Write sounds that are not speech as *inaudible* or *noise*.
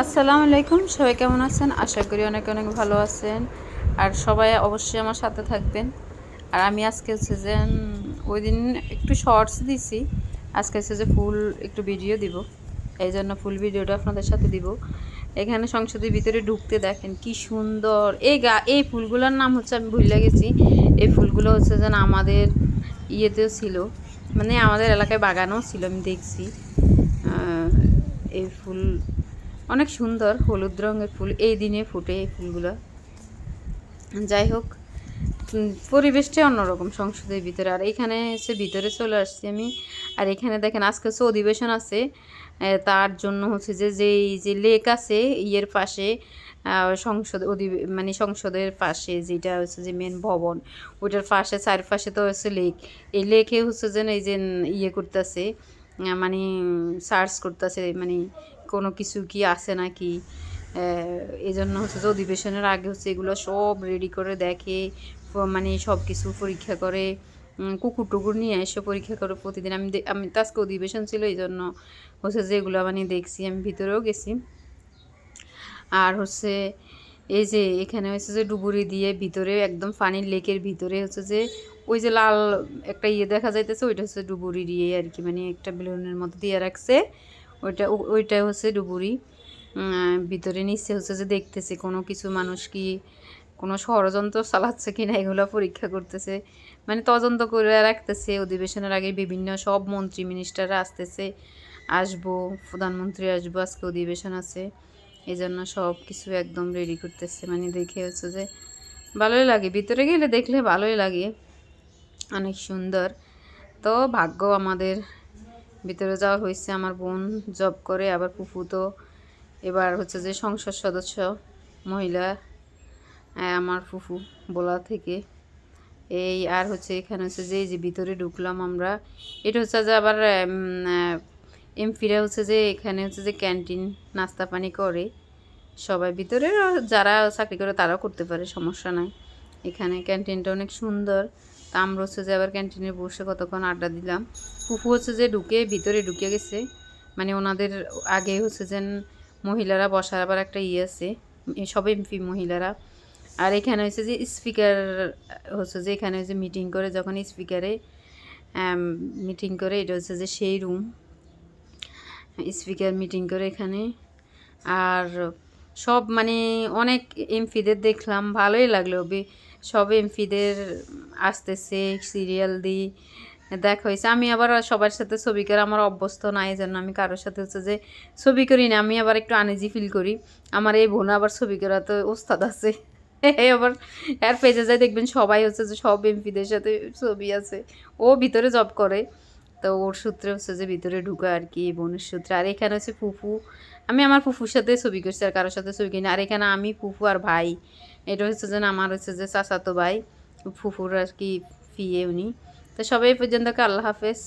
আসসালামু আলাইকুম, সবাই কেমন আছেন? আশা করি অনেক অনেক ভালো আছেন। আর সবাই অবশ্যই আমার সাথে থাকবেন। আর আমি আজকে হচ্ছে যে ওই দিন একটু শর্টস দিছি। আজকে হচ্ছে যে ফুল একটু ভিডিও দিব। এই জন্য ফুল ভিডিওটা আপনাদের সাথে দিব। এখানে সংসদের ভিতরে ঢুকতে দেখেন কি সুন্দর। এই গা, এই ফুলগুলোর নাম হচ্ছে, আমি ভুলে গেছি। এই ফুলগুলো হচ্ছে যেন আমাদের ইয়েতেও ছিল। মানে আমাদের এলাকায় বাগানও ছিল, আমি দেখছি। এই ফুল অনেক সুন্দর হলুদ রঙের ফুল, এই দিনে ফুটে এই ফুলগুলো। যাই হোক পরিবেশটা অন্যরকম সংসদের ভিতরে। আর এখানে এসে ভিতরে চলে আসছি আমি। আর এখানে দেখেন, আজকে হচ্ছে অধিবেশন আছে। তার জন্য হচ্ছে যে যে যে লেক আছে, ইয়ের পাশে সংসদ অধিবে মানে সংসদের পাশে যেটা হচ্ছে যে মেন ভবন, ওইটার পাশে, চারপাশে তো হচ্ছে লেক। এই লেকে হচ্ছে যে, এই যে ইয়ে করতেছে মানে সার্চ করতেছে মানে কোনো কিছু কি আছে নাকি? এই জন্য হচ্ছে যে অধিবেশনের আগে হচ্ছে এগুলো সব রেডি করে দেখে মানে সব কিছু পরীক্ষা করে কুকুর টুকুর নিয়ে এসে পরীক্ষা করে প্রতিদিন। আমি আমি তো আজকে অধিবেশন ছিল এই জন্য হচ্ছে যে এগুলো মানে দেখছি, আমি ভিতরেও গেছি। আর হচ্ছে এই যে এখানে হচ্ছে যে ডুবুরি দিয়ে ভিতরে একদম ফানির লেকের ভিতরে হচ্ছে যে ওই যে লাল একটা ইয়ে দেখা যাইতেছে, ওইটা হচ্ছে ডুবুরি দিয়ে আর কি মানে একটা বেলুনের মতো দিয়ে রাখছে। ওইটা ও- ওইটা হচ্ছে ডুবুরি। ভিতরে নিচে হচ্ছে যে দেখতেছে কোনো কিছু মানুষ কি কোনো ষড়যন্ত্র চালাচ্ছে কিনা এগুলো পরীক্ষা করতেছে। মানে তদন্ত করে রাখতেছে। অধিবেশনের আগে বিভিন্ন সব মন্ত্রী মিনিস্টাররা আসতেছে। আসব, প্রধানমন্ত্রী আসব, আজকে অধিবেশন আছে। এই জন্য সব কিছু একদম রেডি করতেছে। মানে দেখে হচ্ছে যে ভালোই লাগে। ভিতরে গেলে দেখলে ভালোই লাগে। অনেক সুন্দর। তো ভাগ্য আমাদের ভিতরে যাওয়া হয়েছে, আমার বোন জব করে, আবার ফুফু তো। এবার হচ্ছে যে সংসদ সদস্য মহিলা আমার ফুফু বলা থেকে। এই আর হচ্ছে এখানে হচ্ছে যে, এই যে ভিতরে ঢুকলাম আমরা, এটা হচ্ছে যে আবার এম এমপিরা হচ্ছে যে এখানে হচ্ছে যে ক্যান্টিন নাস্তা পানি করে। সবাই ভিতরে, যারা চাকরি করে তারাও করতে পারে, সমস্যা নাই। এখানে ক্যান্টিনটা অনেক সুন্দর। তা আমরা হচ্ছে যে আবার ক্যান্টিনে বসে কতক্ষণ আড্ডা দিলাম। ফুফু হচ্ছে যে ঢুকে ভিতরে ঢুকে গেছে। মানে ওনাদের আগে হচ্ছে যে মহিলারা বসার আবার একটা ইয়ে আছে। সব এমপি মহিলারা। আর এখানে হচ্ছে যে স্পিকার হচ্ছে যে এখানে হচ্ছে মিটিং করে যখন স্পিকারে মিটিং করে, এটা হচ্ছে যে সেই রুম স্পিকার মিটিং করে এখানে। আর সব মানে অনেক এমপিদের দেখলাম, ভালোই লাগল। সব এমপিদের আসতেছে, সিরিয়াল দিই দেখা হয়েছে। আমি আবার সবার সাথে ছবি করে আমার অভ্যস্ত নাই জন্য আমি কারোর সাথে হচ্ছে যে ছবি করি না। আমি আবার একটু আনিজি ফিল করি। আমার এই বোন আবার ছবি করা তো ওস্তাদ আছে। *laughs* আবার এর পেজে যায় দেখবেন সবাই হচ্ছে যে সব এমপিদের সাথে ছবি আছে। ও ভিতরে জব করে। তো ওর সূত্রে হচ্ছে যে ভিতরে ঢুকা আর কি বোনের সূত্রে। আর এখানে হচ্ছে ফুফু, আমি আমার ফুফুর সাথে ছবি করছি আর কারোর সাথে ছবি কিনি আর এখানে আমি, ফুফু আর ভাই, এটা হচ্ছে যে আমার হচ্ছে যে চাচাতো ভাই, ফুফুর আর কি ফিয়ে উনি। তো সবাই পর্যন্ত, আল্লাহ হাফেজ।